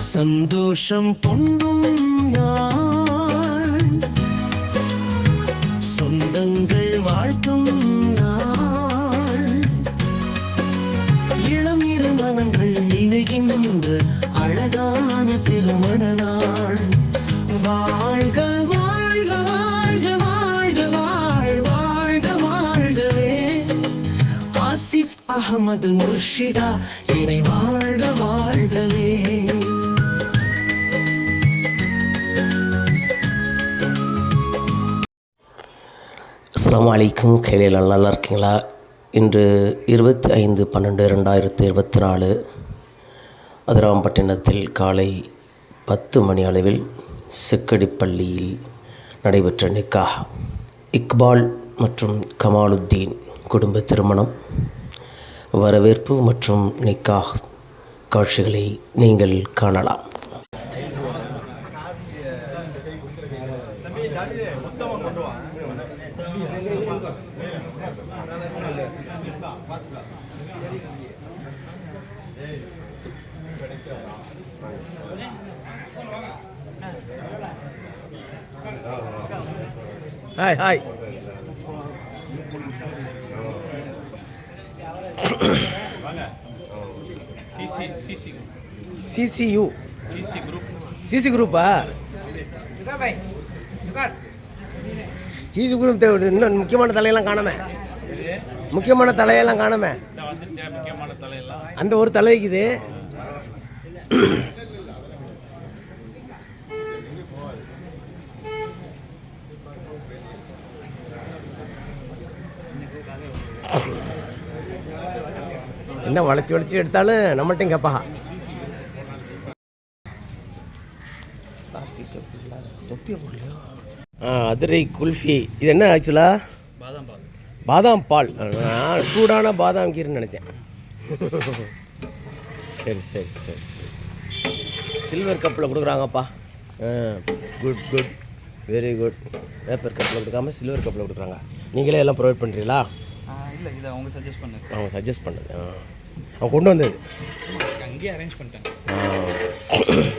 சந்தோஷம் பொங்கும் நாள் சொந்தங்கள் வாழ்க்கும் நாள். இளம் இரு மனங்கள் இணைகின்ற அழகான திருமண நாள். வாழ்க வாழ்க வாழ்க வாழ்க வாழ் வாழ்க வாழ்கவே. ஆசிப் அகமது முர்ஷிதா இணை வாழ்க வாழ்கவே. அஸ்லாம் அலைக்கும். கேளையில் நல்லா இருக்கீங்களா? இன்று இருபத்தி ஐந்து பன்னெண்டு ரெண்டாயிரத்தி இருபத்தி நாலு அதிராம்பட்டினத்தில் காலை பத்து மணி அளவில் சிக்கடிப்பள்ளியில் நடைபெற்ற நிக்கா இக்பால் மற்றும் கமாலுத்தீன் குடும்ப திருமணம் வரவேற்பு மற்றும் நிக்காஹ் காட்சிகளை நீங்கள் காணலாம். Hi hi CC CC CCU CC group CC குரூப்பா சிசி குரூப் தேவை இன்னும் முக்கியமான தலையெல்லாம் காணாம. முக்கியமான தலையெல்லாம் காணாம. இந்த வந்துருச்சா? முக்கியமான தலையெல்லாம். அந்த ஒரு தலை என்ன வளைச்சி வளைச்சி எடுத்தாலும் நம்மள்ட்டையும் கேட்பா தொப்பியை போடலையோ? அதிரை குல்ஃபி. இது என்ன ஆக்சுவலா? பாதாம் பால். பாதாம் பால். நான் சூடான பாதாம் கீர்னு நினச்சேன். சரி சரி சரி சரி. சில்வர் கப்பில் கொடுக்குறாங்கப்பா. Good good very good paper கப்பில் கொடுக்காம சில்வர் கப்பில் கொடுக்குறாங்க. நீங்களே எல்லாம் ப்ரொவைட் பண்ணுறீங்களா இல்லை இதை அவங்க சஜஸ்ட் பண்ணது அவங்க சஜஸ்ட் பண்ணது ஆ. அவன் கொண்டு வந்தது. அங்கேயே அரேஞ்ச் பண்ணிட்டேன்.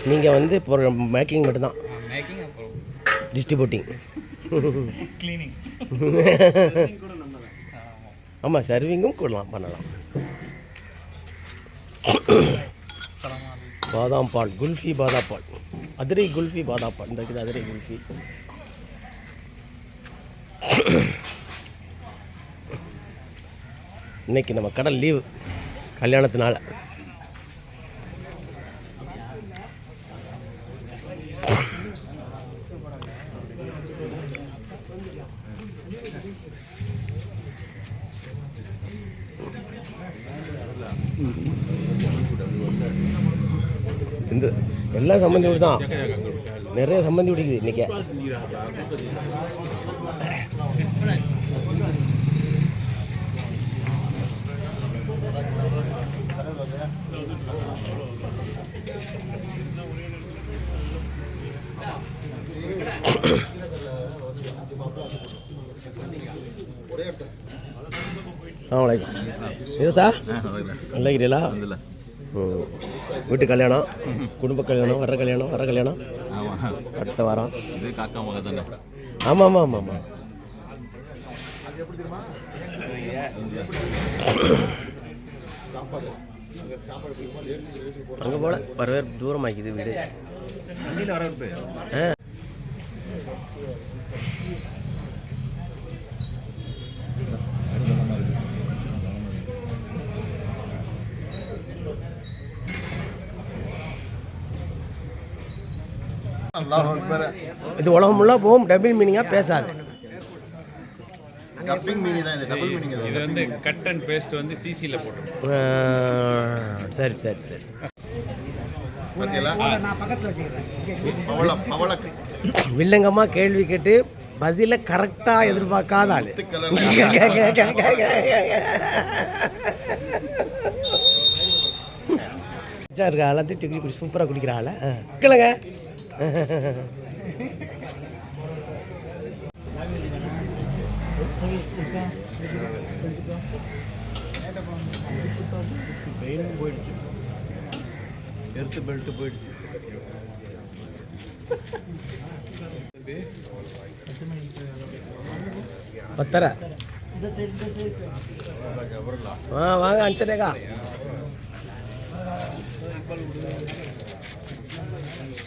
நீங்கள் வந்து இப்போ மேக்கிங் மட்டும்தான். மேக்கிங் அப்புறம் டிஸ்ட்ரிபியூட்டிங் க்ளீனிங் ஆமாம் சர்விங்கும் கூடலாம் பண்ணலாம். பாதாம் பால் குல்ஃபி பாதாம் பால். அதிரை குல்ஃபி பாதாம் பால். இந்த இருக்குது அதிரை குல்ஃபி. இன்னைக்கு நம்ம கடல் லீவு கல்யாணத்தினால. இந்த எல்லாம் சம்மந்தி வீடு தான் நிறைய சம்மந்தி பிடிக்குது இன்னைக்கு ஆ வணக்கம் சார் நல்லா இருக்கிறீங்களா. வீட்டு கல்யாணம் குடும்ப கல்யாணம் வர கல்யாணம் வர கல்யாணம்? அடுத்த வாரம். ஆமாம் ஆமாம் ஆமாம் ஆமாம் அங்கே போல வரவேற்பு தூரமாக்கிது வீடு. வண்டியில் வரவேற்பு. ஆ. இது உலகம் ஃபுல்லாக போகும் டபுள் மீனிங்காக பேசாது. டப்பிங் மீனிங் தான் இது டபுள் மீனிங் இது வந்து கட் அண்ட் பேஸ்ட் வந்து சிசியில் போட்டுருக்கோம் ஆ, சரி சரி சரி. பார்த்தீங்களா பவள பவளக்கு வில்லங்கம்மா கேள்வி கேட்டு பதில கரெக்டாக எதிர்பார்க்காத ஆளு. இருக்கா எல்லாத்தையும் குடி சூப்பராக குடிக்கிற ஆள கிளங்க எடுத்து பெல்ட் போயிடுச்சு பத்தரை. ஆ வாங்க அனுசரேக்கா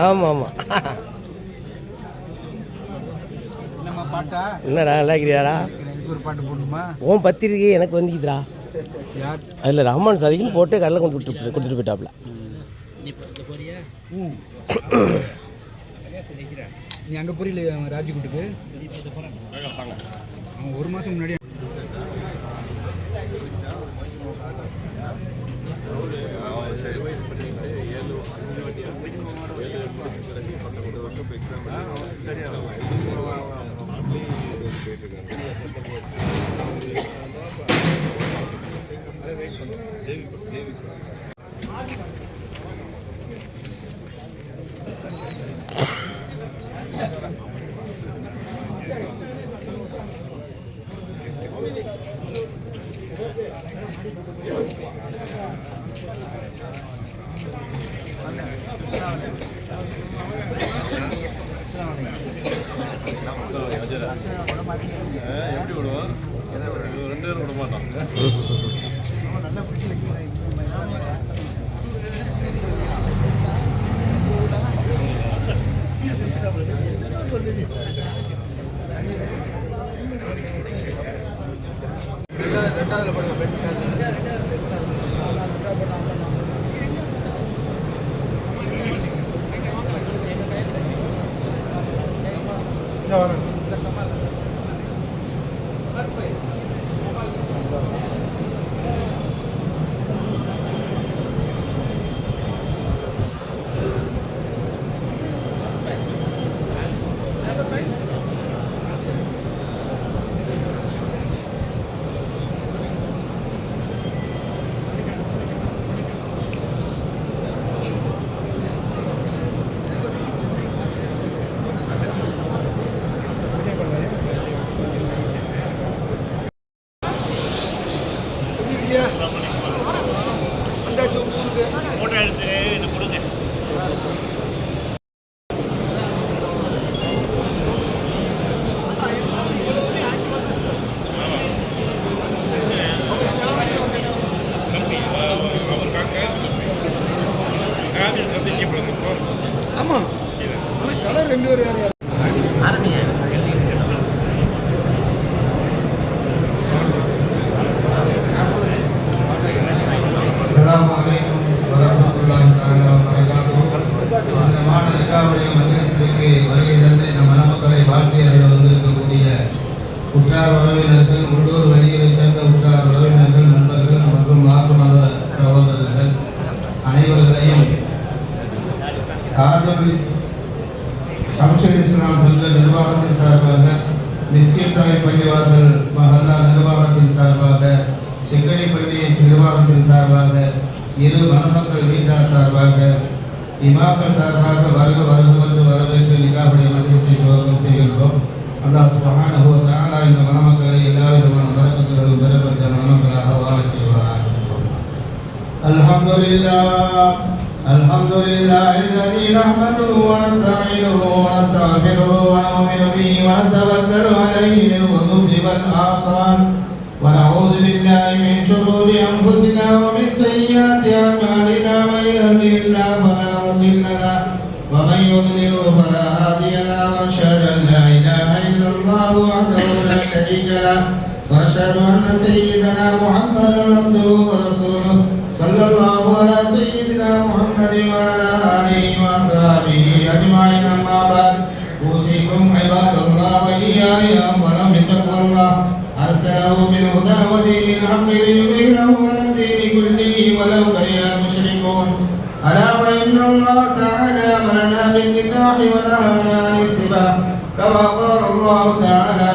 ஆமாம் ஆமாம் நம்ம பாட்டா என்னடா நல்லா இருக்கிறியாடா? இதுக்கு ஒரு பாட்டு போடணுமா? உன் பத்திரிக்கை எனக்கு வந்துக்குதுடா. அதில் ரஹ்மான் சாதிக்குன்னு போட்டு கடலை கொண்டு விட்டு கொடுத்துட்டு போயிட்டாப்ல. நீ அங்கே புரியல ராஜ்குட்டுக்கு? அவன் ஒரு மாதம் முன்னாடி అరే వెయిట్ దేవి దేవి ஆமாம் கார்பரி சம்ஷேர் இஸ்லாம் சென்ற நிர்வாகத்தின் சார்பாக மிஸ்கின் சாமி பள்ளிவாசல் மகல்லா நிர்வாகத்தின் சார்பாக சிக்கடிப்பள்ளி நிர்வாகத்தின் சார்பாக இரு மணமக்கள் வீட்டார் சார்பாக இமாக்கள் சார்பாக வருக வருகவென்று வரவேற்று நிகாவுடைய மதிப்பை துவக்கம் செய்கின்றோம். அல்லாஹ் சுபஹானஹு வ தஆலா இந்த மணமக்களை எல்லா விதமான வரக்கத்துகளும் பெறப்பட்ட மணமக்களாக வாழச் செய்வார் அல்ஹம்துலில்லாஹ். الحمد لله الذي نحمده ونستعينه ونستغفره ونؤمن به ونتوكل عليه بالغدو والآصال. ونعوذ بالله من شرور أنفسنا ومن سيئات أعمالنا من يهده الله فلا مضل له ومن يضلل فلا هادي له وأشهد أن لا إله إلا الله وحده لا شريك له وأشهد أن سيدنا محمدا عبده ورسوله صلى الله على سيدنا محمد وعلى اله واصحابه أجمعين أما بعد أوصيكم عباد الله وإياي اولا بتقوى الله ارسله بالهدى ودين الحق ليظهره على الدين. كله ولو كره المشركون ألا وإن الله تعالى أمرنا بالنكاح ونهانا عن السباع كما قال الله تعالى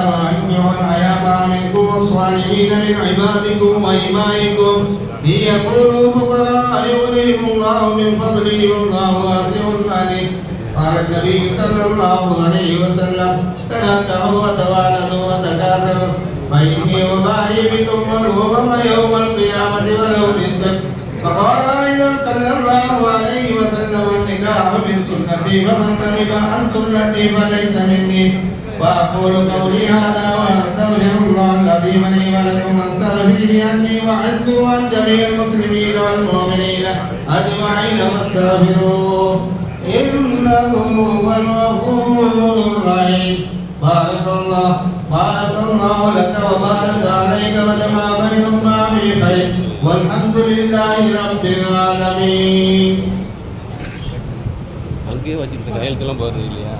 منكم والصالحين من عبادكم وإمائكم إن يكونوا فقراء يغنيهم الله من فضله والله واسع عليم. قال النبي صلى الله عليه وسلم تنكحوا وتوالدوا وتكاثروا فإني أباهي بكم الأمم يوم القيامة ولو بالسبت فقال أيضا صلى الله عليه وسلم النكاح من سنتي فمن ترك عن سنتي فليس مني. وأقول قولي هذا وأستغفر الله العظيم لي ولكم واستغفر عني وعنت عن جميع المسلمين والمؤمنين أجمعين واستغفروه إنه هو الغفور الرحيم بارك الله بارك الله لك وبارك عليك وجمع بينهما في خير والحمد لله رب العالمين அங்கேயே வச்சுக்கிட்டு கையெழுத்துலாம் போடுறது இல்லையா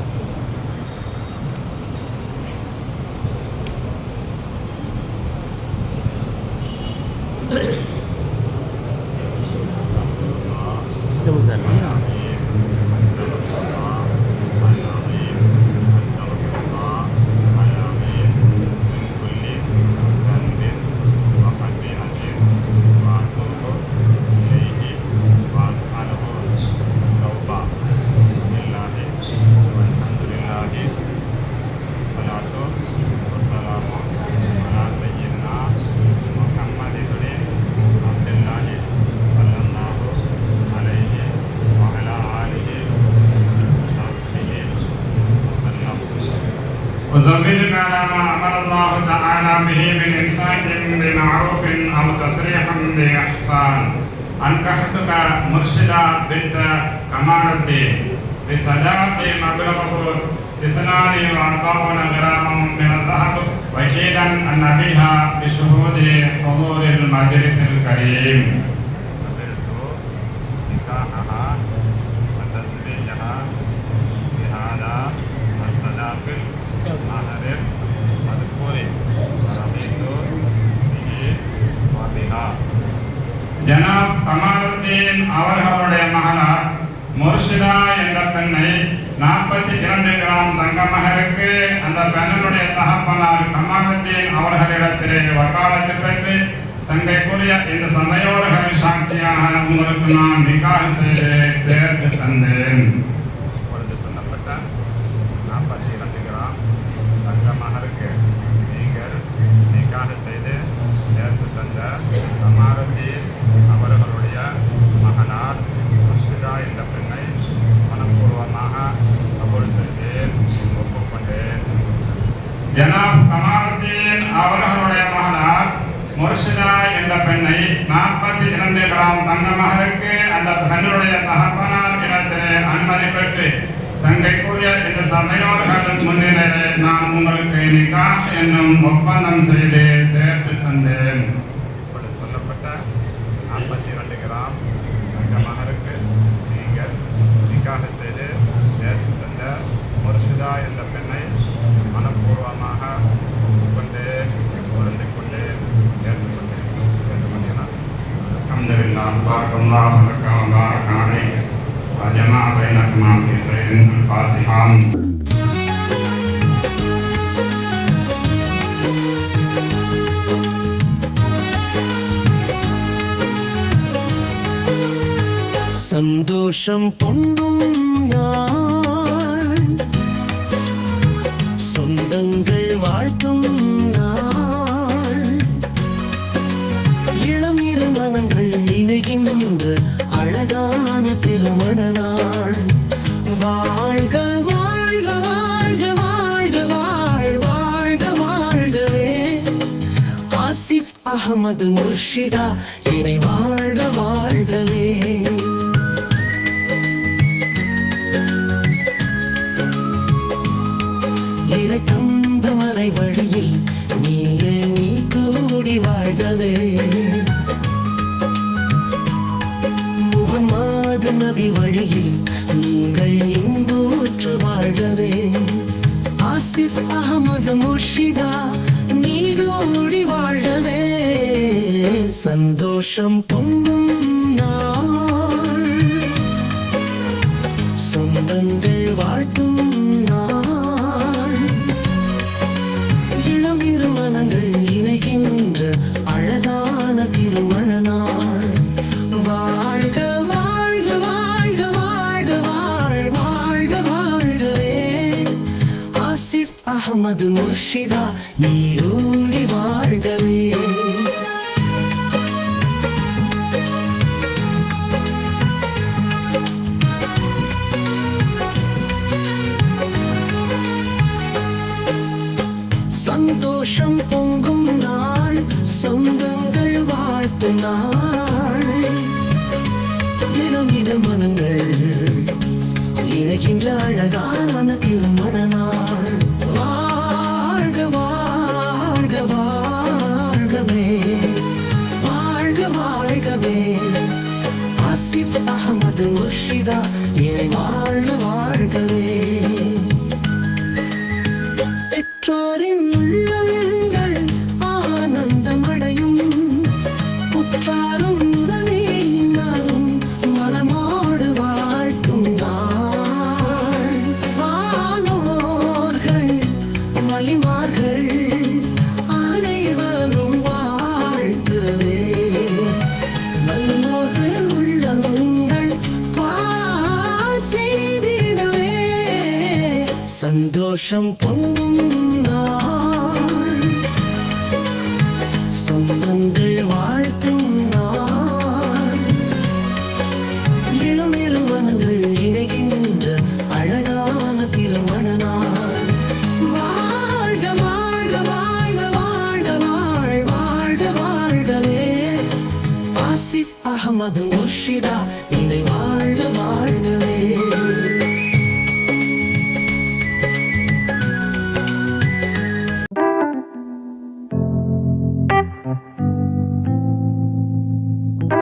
انكحتك مرشدا بنت كمال الدين بصداق مبلغه اثنان واربعون غراما من الذهب وكيلا ان بها بشهود حضور المجلس الكريم نكاحها وتزويجها بهذا الصداق المهر ஜனாப் கமாலுத்தீன் அவர்களுடைய மகனார் முர்ஷிதா என்ற பெண்ணை நாற்பத்தி இரண்டு கிராம் தங்க மகருக்கு அந்த பெண்ணினுடைய தகப்பனார் கமாலுத்தீன் அவர்களிடத்திலே வக்காலத்து பெற்று சங்கைக்குரிய இந்த சந்தையோர்கள் சாட்சியாக உங்களுக்கு நான் நிக்காக செய்து சேர்த்து தந்தேன். இப்பொழுது சொல்லப்பட்ட நாற்பத்தி இரண்டு கிராம் தங்க மகருக்கு நீங்கள் நிக்காக செய்து சேர்த்து தந்த கமாலுத்தீன் அவர்களுடைய மகனார் முர்ஷிதா என்ற பெண்ணை மனப்பூர்வமாக கபூல் செய்தேன் ஒப்புக்கொண்டேன் ஜனாப் கமாலுத்தீன் அவர்களுடைய மகனார் முர்ஷிதா என்ற பெண்ணை நாற்பத்தி இரண்டு கிராம் தங்க மகருக்கு அந்த பெண்ணுடைய தகப்பனார் இடத்திலே அனுமதி பெற்று சங்கைக்குரிய இந்த சபையோர்கள் முன்னிலையிலே நான் உங்களுக்கு நிக்காஹ் என்னும் ஒப்பந்தம் செய்து சேர்த்து தந்தேன். சொல்லப்பட்ட நாற்பத்தி இரண்டு கிராம் தங்க மகருக்கு நீங்கள் நிக்காக செய்து சேர்த்து தந்த முர்ஷிதா என்ற பெண்ணை أكبر الله لك وبارك عليك وجمع بينكما في خير الفاتحة സന്തോഷം പൊന്നും ഞാൻ ஆசிப் அகமது முர்ஷிதா இணை வாழ்க வாழ்கவே. இறை தந்த மலை வழியில் நீங்கள் நீ கூடி வாழ்கவே. முகமாது நபி வழியில் நீங்கள் இன்பூற்று வாழ்கவே. ஆசிப் அகமது முர்ஷிதா சந்தோஷம் பொங்கும் நாள். சொந்தங்கள் வாழ்த்தும் நாள். இளம் இரு மனங்கள் இணைகின்ற அழகான திருமண நாள். வாழ்க வாழ்க வாழ்க வாழ்க வாழ் வாழ்க வாழ்கவே. அகமது முர்ஷிதா நீரோடி வாழ்கவே. சந்தோஷம் பொங்கும் நாள் சொந்தங்கள் வாழ்த்து நாள். இடம் மனங்கள் இணைகின்ற அழகான திருமண நாள். வாழ்க வாழ்க வாழ்கவே வாழ்க வாழ்கவே. அகமது முர்ஷிதா இணை வாழ்க வாழ்கவே. பெற்றோரின் வாழ் வாழ்க வாழ்கவே ஆசிஃப் அகமது முர்ஷிதா